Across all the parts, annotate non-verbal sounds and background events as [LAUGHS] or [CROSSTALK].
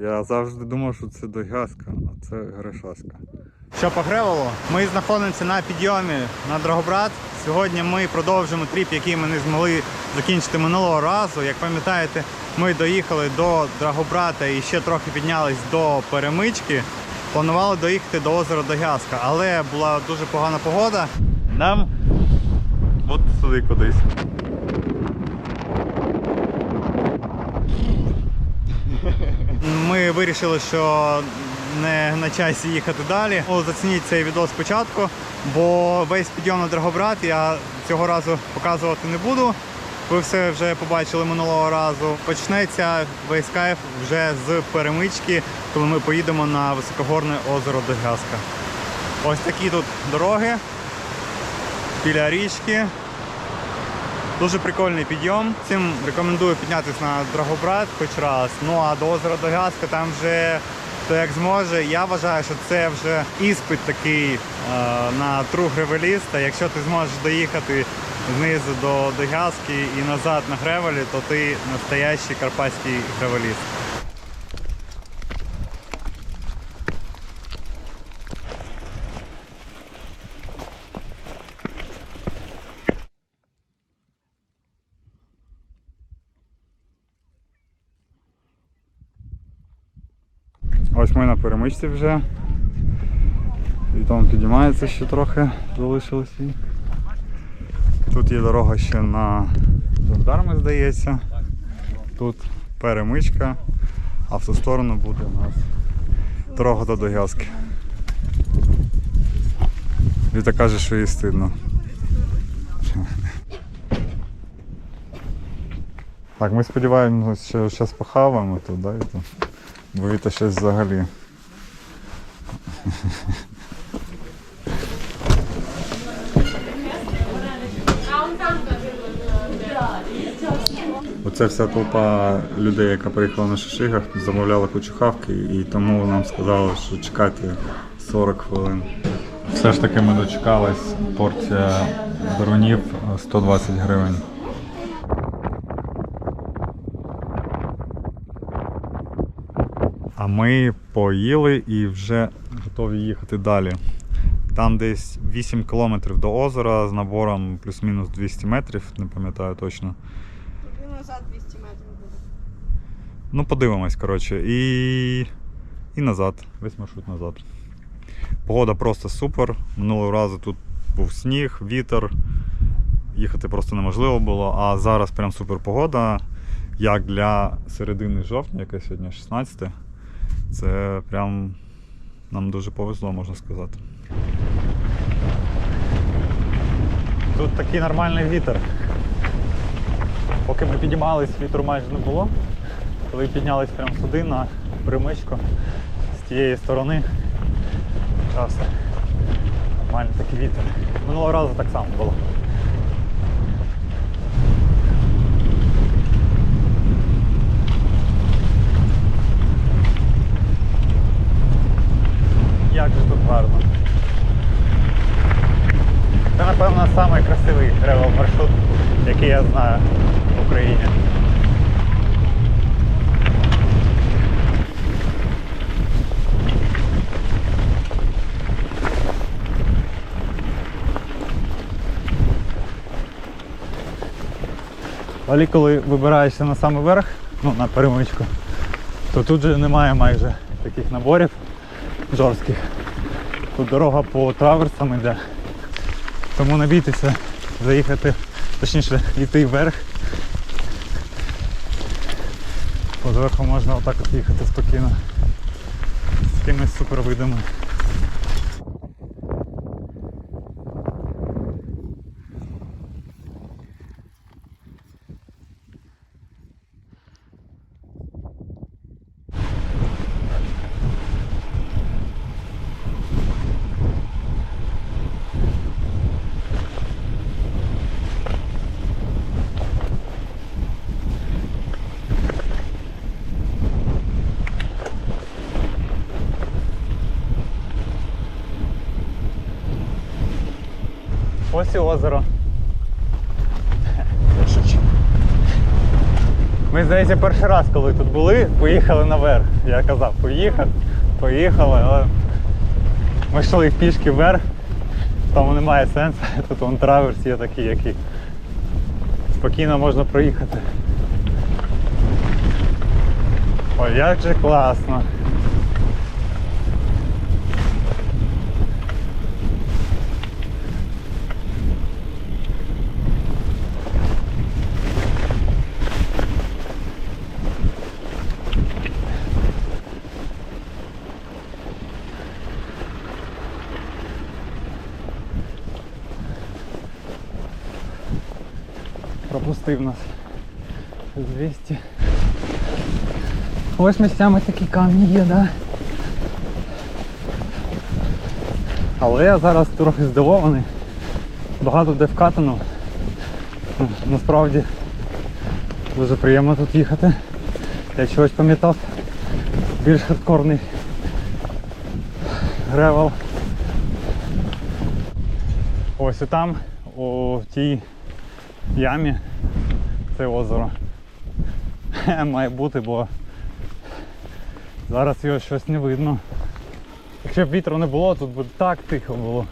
Я завжди думав, що це Догязка, а це Гришаська. Що по? Ми знаходимося на підйомі на Драгобрат. Сьогодні ми продовжимо тріп, який ми не змогли закінчити минулого разу. Як пам'ятаєте, ми доїхали до Драгобрата і ще трохи піднялись до перемички. Планували доїхати до озера Догязка, але була дуже погана погода. Нам от сюди кудись. Ми вирішили, що не на часі їхати далі. Ну, Зацініть цей відео спочатку, бо весь підйом на Драгобрат я цього разу показувати не буду. Ви все вже побачили минулого разу. Почнеться весь кайф вже з перемички, коли ми поїдемо на високогорне озеро Догязка. Ось такі тут дороги біля річки. Дуже прикольний підйом. Всім рекомендую піднятися на Драгобрат хоч раз. Ну а до озера Догаска там вже то як зможе. Я вважаю, що це вже іспит такий е, на тру гревеліста. Якщо ти зможеш доїхати знизу до Догязки і назад на гревелі, то ти настоящий карпатський гревеліст. Ось ми на перемичці вже. І там підіймається ще трохи, залишилось. їй. Тут є дорога ще на жандарми, здається. Тут перемичка, а в ту сторону буде у нас дорога до Догязки. Віта каже, що їй стидно. Так, ми сподіваємося, що зараз похаваємо тут, да, Віта? Бо Віта щось взагалі. Оце вся толпа людей, яка приїхала на шишигах, замовляла кучу хавки і тому нам сказали, що чекайте 40 хвилин. Все ж таки ми дочекались. Порція дарунів 120 гривень. А ми поїли і вже готові їхати далі. Там десь 8 кілометрів до озера з набором плюс-мінус 200 метрів, не пам'ятаю точно. І назад 200 метрів буде. Ну, подивимось, коротше. І, і назад, весь маршрут назад. Погода просто супер. Минулого разу тут був сніг, вітер. Їхати просто неможливо було, а зараз прям супер погода. Як для середини жовтня, яке сьогодні 16, це прям нам дуже повезло, можна сказати. Тут такий нормальний вітер. Поки ми підіймались, вітру майже не було. Коли піднялись прямо сюди на примичку з тієї сторони, почався нормальний такий вітер. Минулого разу так само було. Як же тут гарно. Це, напевно, самий гревел маршрут, який я знаю в Україні. Але коли вибираєшся на самий верх, ну на перемичку, то тут же немає майже таких наборів жорстких. Тут дорога по траверсам йде. Тому не заїхати, точніше йти вверх. По зверху можна отак от їхати спокійно. З якимись супер Ось і озеро. Ми, здається, перший раз, коли тут були, поїхали наверх. Я казав, поїхали, поїхали, але ми йшли пішки вверх, тому немає сенсу. [LAUGHS] Тут вон траверс є такий, який спокійно можна проїхати. Ой, як же класно. Пропустив нас 200. Ось місцями такі камні є, да. Але я зараз трохи здивований. Багато де вкатано. Насправді дуже приємно тут їхати. Я чогось пам'ятав більш хардкорний гревел. Ось і там, у тій ямі, це озеро. Має бути, бо зараз його щось не видно. Якщо б вітру не було, тут би так тихо було.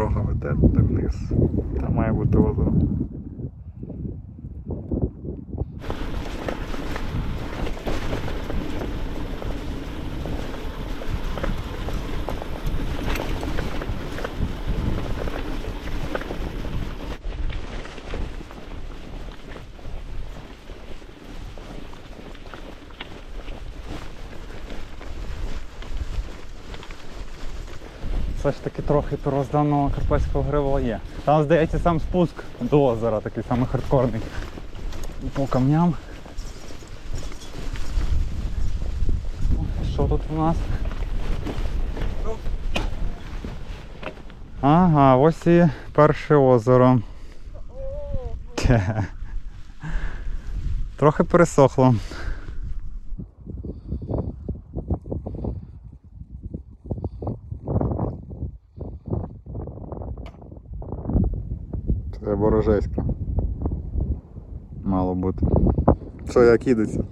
Дорога веде вниз. Там має бути озеро. Все ж таки трохи первозданного карпатського гривола є. Там, здається, сам спуск до озера такий самий хардкорний. По камням. Що тут у нас? Ага, ось і перше озеро. Трохи пересохло. Це ворожеська. Мало бути. Що, як їдеться?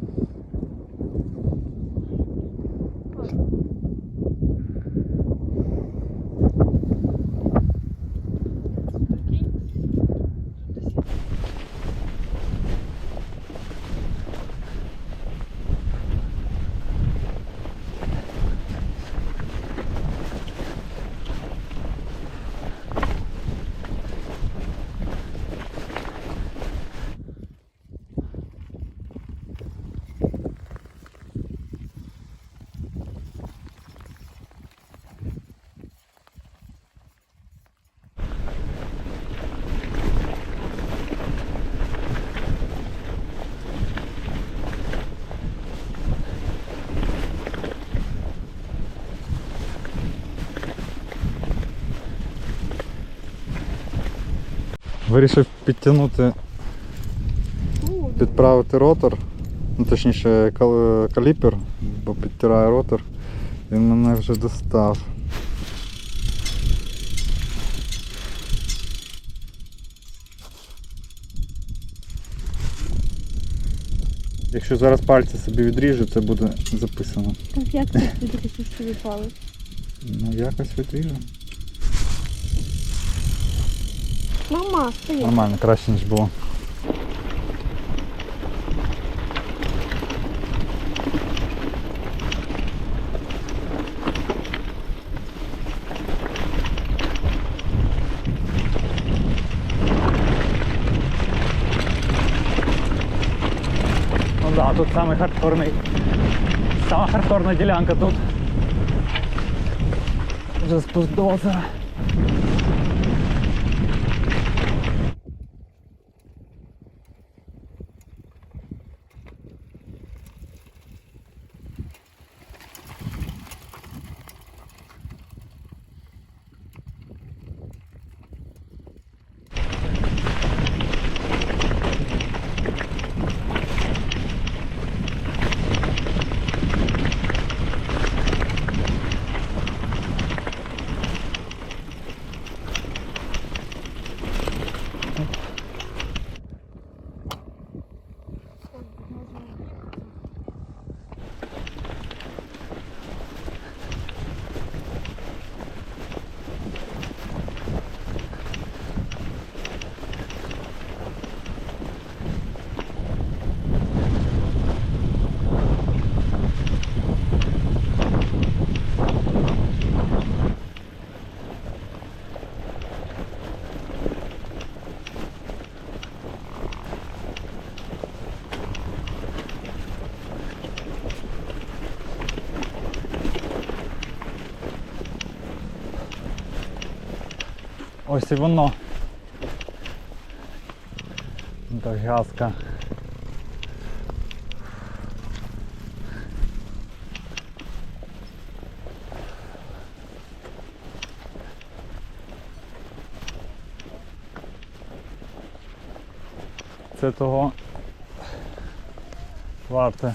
Вирішив підтягнути, підправити ротор, ну точніше кал- каліпер, бо підтирає ротор. Він мене вже достав. Якщо зараз пальці собі відріжу, це буде записано. Так як ти відрізати собі палець? Ну якось відріжу. Мама, стоїть. Нормально, краще ніж було. Ну да, тут самый хардкорный, сама хардкорная ділянка тут. Вже спустився. Ось і воно. Дов'язка. Це того варте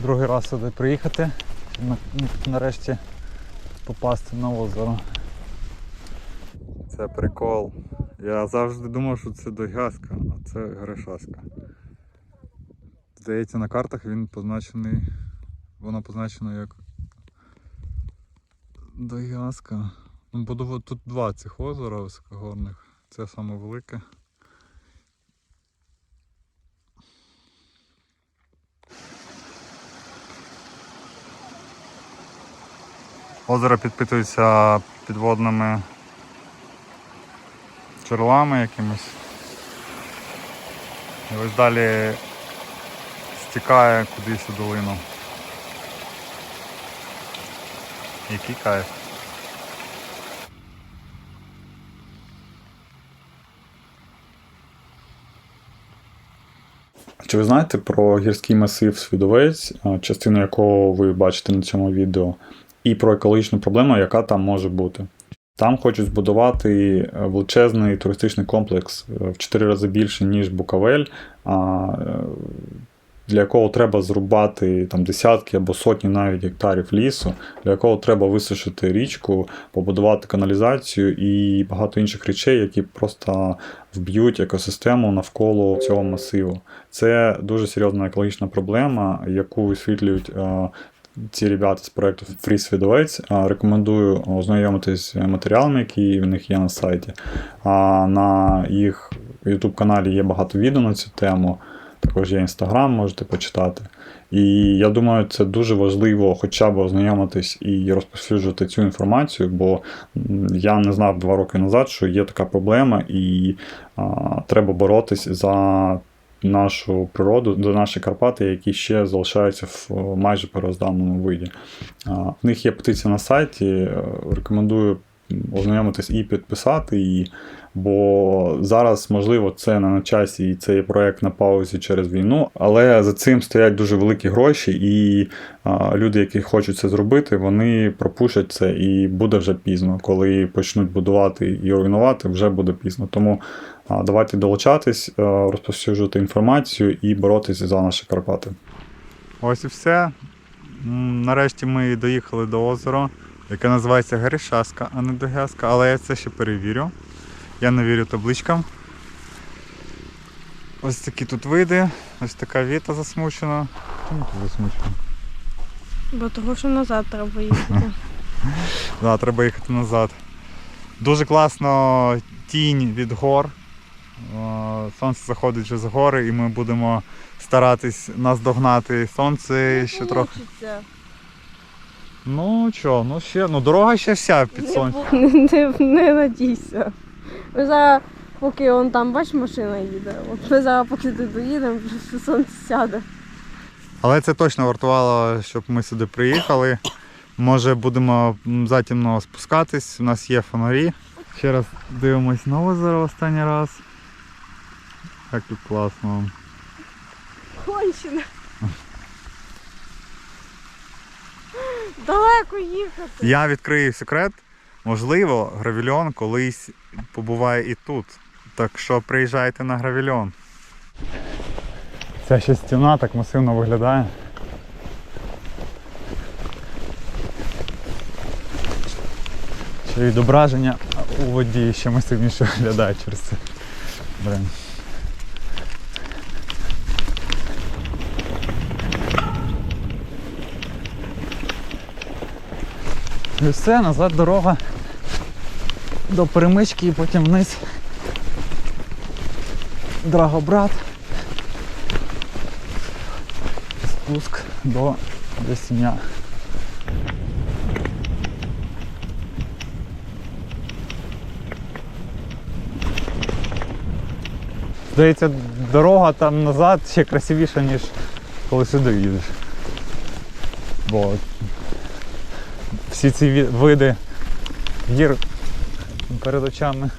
другий раз сюди приїхати, на- нарешті попасти на озеро. Це прикол. Я завжди думав, що це Догязка, а це Гришаська. Здається, на картах він позначений. Воно позначено як Догязка. Ну, бо тут два цих озера високогорних. Це саме велике. Озеро підпитується підводними джерелами якимось. І ось далі стікає кудись у долину. Який кайф. Чи ви знаєте про гірський масив Свідовець, частину якого ви бачите на цьому відео, і про екологічну проблему, яка там може бути? Там хочуть збудувати е, величезний туристичний комплекс е, в 4 рази більше, ніж Буковель, а, е, для якого треба зрубати там, десятки або сотні навіть гектарів лісу, для якого треба висушити річку, побудувати каналізацію і багато інших речей, які просто вб'ють екосистему навколо цього масиву. Це дуже серйозна екологічна проблема, яку висвітлюють ці ребята з проекту Free Свідовець. Рекомендую ознайомитись матеріалами, які в них є на сайті. На їх YouTube каналі є багато відео на цю тему. Також є інстаграм, можете почитати. І я думаю, це дуже важливо хоча б ознайомитись і розповсюджувати цю інформацію, бо я не знав два роки назад, що є така проблема, і а, треба боротись за нашу природу, до наші Карпати, які ще залишаються в майже переозданому виді. В них є петиція на сайті. е, Рекомендую ознайомитись і підписати її. Бо зараз, можливо, це не на часі і цей проект на паузі через війну, але за цим стоять дуже великі гроші, і а, люди, які хочуть це зробити, вони пропушать це і буде вже пізно. Коли почнуть будувати і руйнувати, вже буде пізно. Тому а, давайте долучатись, а, розповсюджувати інформацію і боротися за наші Карпати. Ось і все. Нарешті ми доїхали до озера, яке називається Гришаска, а не Догязка, але я це ще перевірю. Я не вірю табличкам. Ось такі тут види, ось така віта засмучена. Чому тут засмучена? Бо того, що назад треба їхати. [LAUGHS] Да, треба їхати назад. Дуже класно тінь від гор. Сонце заходить вже з гори і ми будемо старатись наздогнати сонце ще трохи. Ну що, ну ще, ну дорога ще вся під сонцем. Не, [LAUGHS] не, не надійся. Ми зараз Поки он там, бач, машина їде. От ми зараз поки туди доїдемо, вже [LAUGHS] сонце сяде. Але це точно вартувало, щоб ми сюди приїхали. Може будемо м, затемно спускатись, у нас є фонарі. Ще раз дивимось на озеро останній раз. Як тут класно. Кончено. Далеко їхати. Я відкрию секрет. Можливо, гравільон колись побуває і тут. Так що приїжджайте на гравільон. Ця ще стіна так масивно виглядає. Ще відображення у воді ще масивніше виглядає через це. Блин. І все, назад дорога до перемички і потім вниз. Драгобрат. Спуск до Десня. Здається, дорога там назад ще красивіша, ніж коли сюди їдеш. Бо всі ці види гір перед очами.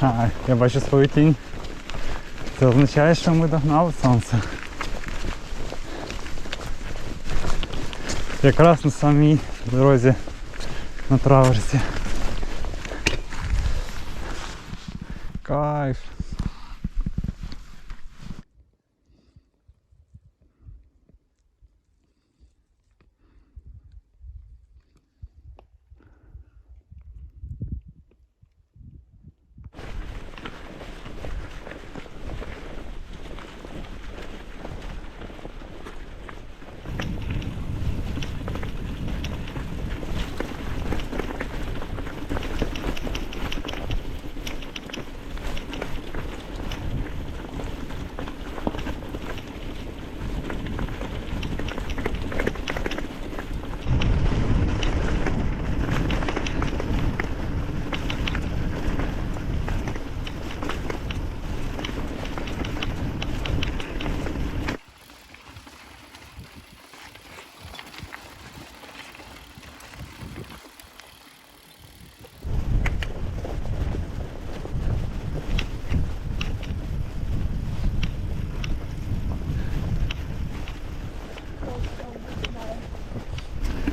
А, я бачу свою тінь. Це означає, що ми догнали сонце. Якраз на самій дорозі на траверсі. Кайф.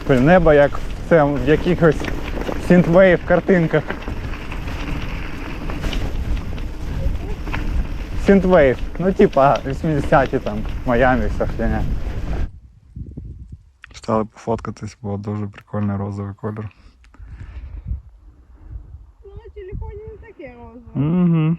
Небо як в це в якихось сінтвейв картинках. Сінтвейв. Ну типа 80-ті там, Майамі, вся херня. Стали пофоткатись, бо дуже прикольний розовий колір. Ну, на телефоні не таке розове. Угу.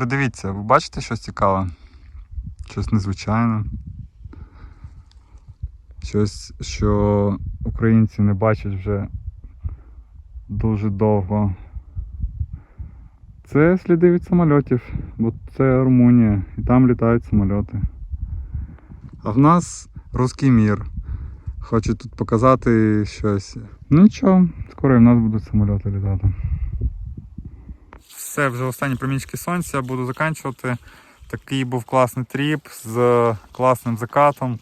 Придивіться, ви бачите щось цікаве? Щось незвичайне. Щось, що українці не бачать вже дуже довго. Це сліди від самольотів, бо це Румунія, і там літають самольоти. А в нас русський мір. Хочу тут показати щось. Ну нічого, скоро і в нас будуть самольоти літати. Все, вже останні промінчики сонця, буду заканчувати. Такий був класний тріп з класним закатом,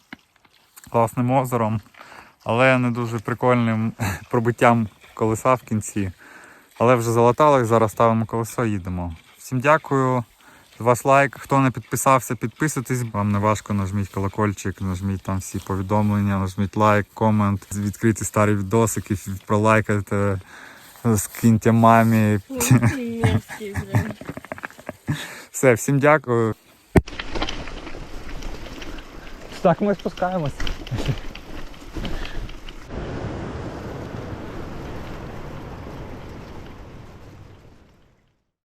класним озером, але не дуже прикольним [LAUGHS] пробиттям колеса в кінці. Але вже залатали, зараз ставимо колесо і їдемо. Всім дякую ваш лайк. Хто не підписався, підписуйтесь. Вам не важко, нажміть колокольчик, нажміть там всі повідомлення, нажміть лайк, комент, відкрити старі відосики, пролайкайте, скиньте мамі. Все, всім дякую. Так, ми спускаємось.